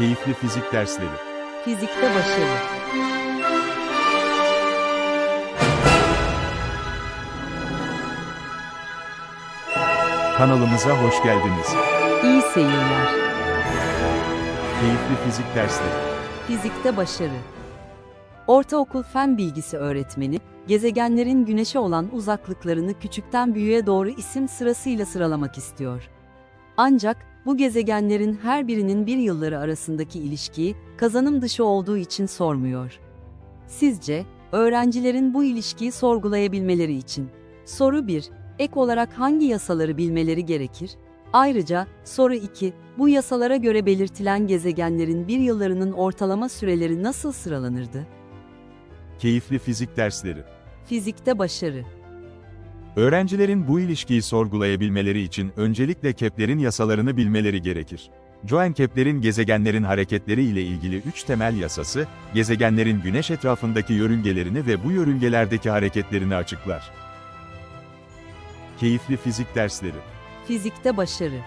Keyifli fizik dersleri. Fizikte başarı. Kanalımıza hoş geldiniz. İyi seyirler. Keyifli fizik dersleri. Fizikte başarı. Ortaokul fen bilgisi öğretmeni, gezegenlerin güneşe olan uzaklıklarını küçükten büyüğe doğru isim sırasıyla sıralamak istiyor. Ancak bu gezegenlerin her birinin bir yılları arasındaki ilişkiyi kazanım dışı olduğu için sormuyor. Sizce öğrencilerin bu ilişkiyi sorgulayabilmeleri için soru 1. Ek olarak hangi yasaları bilmeleri gerekir? Ayrıca soru 2. Bu yasalara göre belirtilen gezegenlerin bir yıllarının ortalama süreleri nasıl sıralanırdı? Keyifli fizik dersleri. Fizikte başarı. Öğrencilerin bu ilişkiyi sorgulayabilmeleri için öncelikle Kepler'in yasalarını bilmeleri gerekir. Johann Kepler'in gezegenlerin hareketleri ile ilgili üç temel yasası, gezegenlerin güneş etrafındaki yörüngelerini ve bu yörüngelerdeki hareketlerini açıklar. Keyifli fizik dersleri. Fizikte başarı.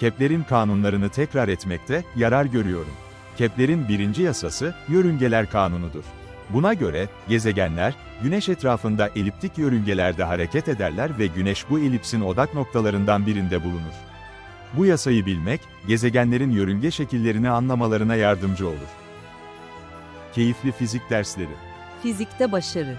Kepler'in kanunlarını tekrar etmekte yarar görüyorum. Kepler'in birinci yasası, yörüngeler kanunudur. Buna göre, gezegenler, Güneş etrafında eliptik yörüngelerde hareket ederler ve Güneş bu elipsin odak noktalarından birinde bulunur. Bu yasayı bilmek, gezegenlerin yörünge şekillerini anlamalarına yardımcı olur. Keyifli fizik dersleri. Fizikte başarı.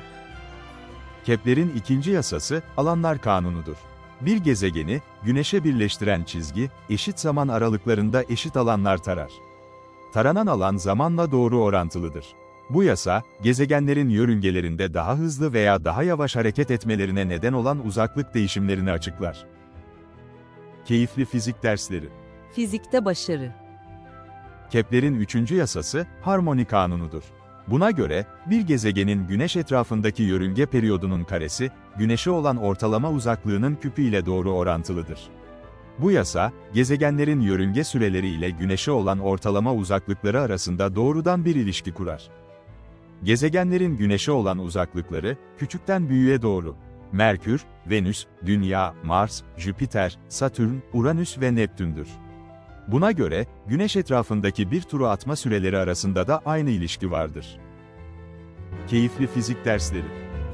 Kepler'in ikinci yasası, alanlar kanunudur. Bir gezegeni, Güneş'e birleştiren çizgi, eşit zaman aralıklarında eşit alanlar tarar. Taranan alan zamanla doğru orantılıdır. Bu yasa, gezegenlerin yörüngelerinde daha hızlı veya daha yavaş hareket etmelerine neden olan uzaklık değişimlerini açıklar. Keyifli fizik dersleri. Fizikte başarı. Kepler'in üçüncü yasası, harmoni kanunudur. Buna göre, bir gezegenin güneş etrafındaki yörünge periyodunun karesi, güneşe olan ortalama uzaklığının küpü ile doğru orantılıdır. Bu yasa, gezegenlerin yörünge süreleri ile güneşe olan ortalama uzaklıkları arasında doğrudan bir ilişki kurar. Gezegenlerin güneşe olan uzaklıkları, küçükten büyüğe doğru. Merkür, Venüs, Dünya, Mars, Jüpiter, Satürn, Uranüs ve Neptün'dür. Buna göre, Güneş etrafındaki bir turu atma süreleri arasında da aynı ilişki vardır. Keyifli fizik dersleri.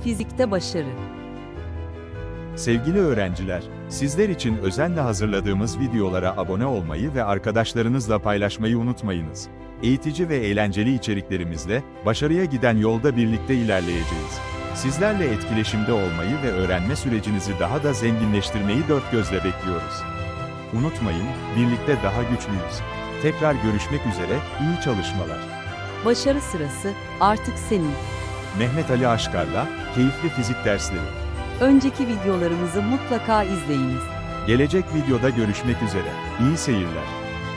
Fizikte başarı. Sevgili öğrenciler, sizler için özenle hazırladığımız videolara abone olmayı ve arkadaşlarınızla paylaşmayı unutmayınız. Eğitici ve eğlenceli içeriklerimizle, başarıya giden yolda birlikte ilerleyeceğiz. Sizlerle etkileşimde olmayı ve öğrenme sürecinizi daha da zenginleştirmeyi dört gözle bekliyoruz. Unutmayın, birlikte daha güçlüyüz. Tekrar görüşmek üzere, iyi çalışmalar. Başarı sırası artık senin. Mehmet Ali Aşkar'la, Keyifli Fizik Dersleri. Önceki videolarımızı mutlaka izleyiniz. Gelecek videoda görüşmek üzere. İyi seyirler.